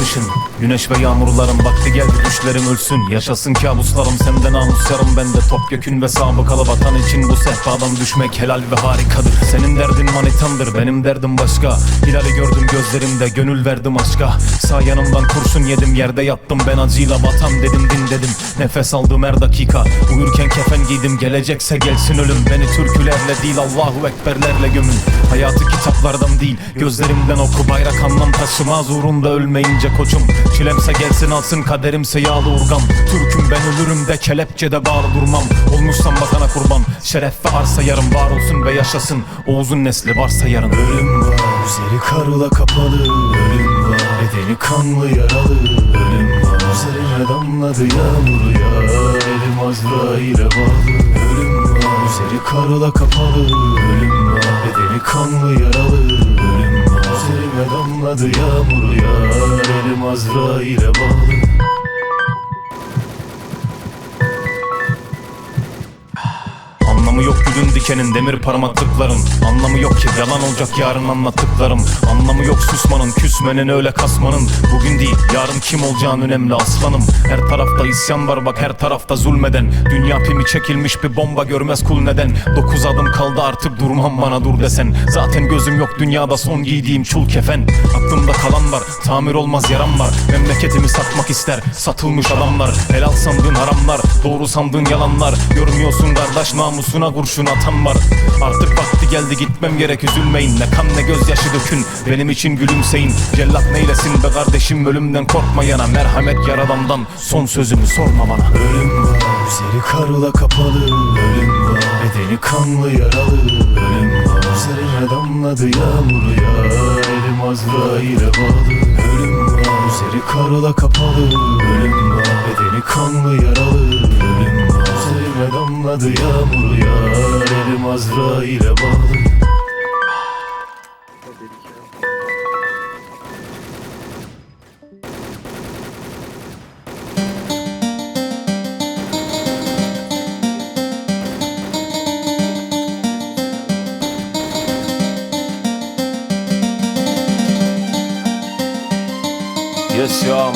kışın. Güneş ve yağmurların vakti geldi düşlerim ölsün. Yaşasın kabuslarım senden namus yarım bende. Top gökün ve sabıkalı vatan için bu sehpadan düşmek helal ve harikadır. Senin derdin manitandır benim derdim başka. Hilali gördüm gözlerimde gönül verdim aşka. Sağ yanımdan kurşun yedim yerde yattım. Ben acıyla vatan dedim din dedim. Nefes aldım her dakika. Uyurken kefen giydim gelecekse gelsin ölüm. Beni türkülerle değil Allahu Ekberlerle gömün. Hayatı kitaplardan değil gözlerimden oku. Bayrak anlam taşımaz uğrunda ölmeyince koçum. Çilemse gelsin alsın kaderimse yağlı urgam. Türküm ben ölürüm de kelepçede bağlı durmam. Olmuşsam vatana kurban. Şeref ve arsa yarım var olsun ve yaşasın. Oğuz'un nesli varsa yarın. Ölüm var Üzeri karla kapalı. Ölüm var Bedeni kanlı yaralı. Ölüm var Üzerine damladı yağmur ya Elim Azrail'e bağlı. Ölüm var Üzeri karla kapalı. Ölüm var Bedeni kanlı yaralı. Ölüm Üzerime damladı yağmur ya Elim Azrail'e bağlı Anlamı yok gülün dikenin demir parmaklıkların. Anlamı yok ki yalan olacak yarın anlattıklarım. Anlamı yok susmanın küsmenin öyle kasmanın. Bugün değil yarın kim olacağın önemli aslanım. Her tarafta isyan var bak her tarafta zulmeden. Dünya pimi çekilmiş bir bomba görmez kul neden? Dokuz adım kaldı artık durmam bana dur desen. Zaten gözüm yok dünyada son giydiğim çul kefen. Aklımda kalan var. Tamir olmaz yaram var. Memleketimi satmak ister. Satılmış adamlar. Helal sandığın haramlar. Doğru sandığın yalanlar. Görmüyorsun kardeş namusuna kurşun atan var. Artık vakti geldi gitmem gerek. Üzülmeyin. Ne kan ne gözyaşı dökün. Benim için gülümseyin. Cellat neylesin be kardeşim? Ölümden korkmayana Merhamet yaradandan son sözümü sorma bana. Ölüm var. Üzeri karla kapalı. Ölüm var. Bedeni kanlı yaralı. Ölüm var. Üzerine damladı yağmur ya Elim Azrail'e bağlı. Ölüm var. Üzeri karla kapalı. Ölüm var. Bedeni kanlı yaralı. Ölüm var. Üzerime damladı yağmur ya Elim Azrail'e bağlı Yes ya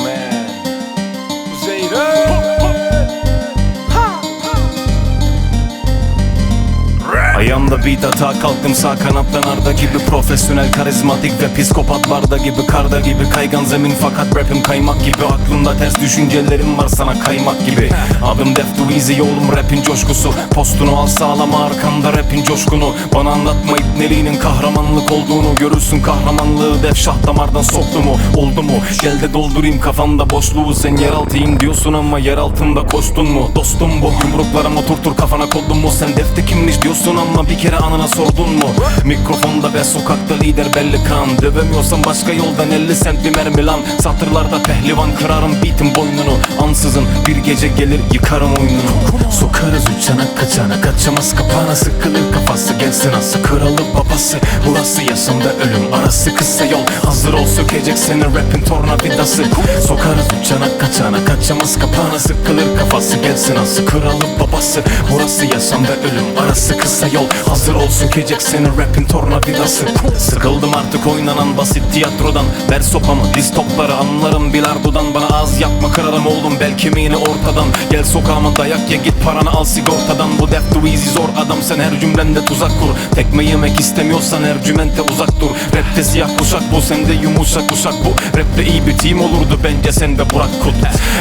Ayağımda beat atağa kalktım sağ kanattan arda gibi. Profesyonel karizmatik ve psikopat barda gibi. Karda gibi kaygan zemin fakat rapim kaymak gibi. Aklımda ters düşüncelerim var sana kaymak gibi. Adım Def Too Easy oğlum rapin coşkusu. Postunu al sağlama arkamda rapin coşkunu. Bana anlatma ipneliğinin kahramanlık olduğunu. Görürsün kahramanlığı def şah damardan soktu mu Oldu mu? Gel de doldurayım kafanda boşluğu. Sen yeraltıyım diyorsun ama yer altında koştun mu? Dostum bu yumruklarım oturtur kafana koydun mu? Sen defte kimmiş diyorsun ama bir kere anına sordun mu? Mikrofonda ve sokakta lider belli kan. Dövemiyorsan başka yoldan 50 sent bir mermi lan. Satırlarda pehlivan kırarım beatin boynunu. Ansızın bir gece gelir yıkarım oyununu Sokarız üç yana kaçana kaçamaz kapana. Sıkılır kafası gelsin aslı kralı babası. Burası yaşamda ölüm arası kısa yol. Hazır ol sökecek seni rapin tornavidası. Sokarız üç yana kaçana kaçamaz kapana. Sıkılır kafası gelsin aslı kralı babası. Burası yaşamda ölüm arası kısa yol. Hazır ol sökecek seni rapin tornavidası. Sıkıldım artık oynanan basit tiyatrodan. Ver sopamı diz topları anlarım bilardodan. Bana az yapma kırarım oğlum bel kemiğini ortadan. Gel sokağıma dayak ye git paranı al sigortadan Bu def too easy zor. Adam sen her cümlende tuzak kur. Tekme yemek istemiyorsan ercümente uzak dur Rapte siyah kuşak bu sende yumuşak kuşak bu. Rapte iyi bir team olurdu bence sen ve Burak Kut.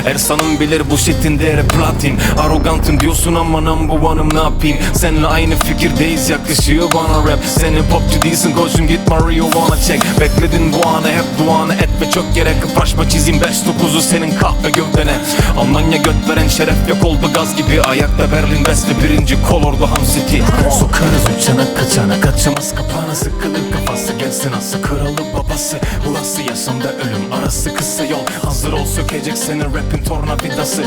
Ersan'ım bilir bu shitin değeri platin Arrogantım diyorsun ama number one'ım ne yapayım? Seninle aynı fikirdeyiz yakışıyor bana rap. Seni popçu değilsin koşun git marijuana çek. Bekledin bu anı hep duanı et ve çok yere kıpraşma çizeyim 5-9'u senin kahve gövdene. Almanya göt veren şeref yok oldu gaz gibi. Ayakta Berlin West'li birinci kolordu Ham City. Sokarız üç kaçana kaçamaz kapana Sıkılır kafası gelsin aslı kralı babası. Burası yaşamda ölüm arası kısa yol. Hazır ol sökecek seni rapin tornavidası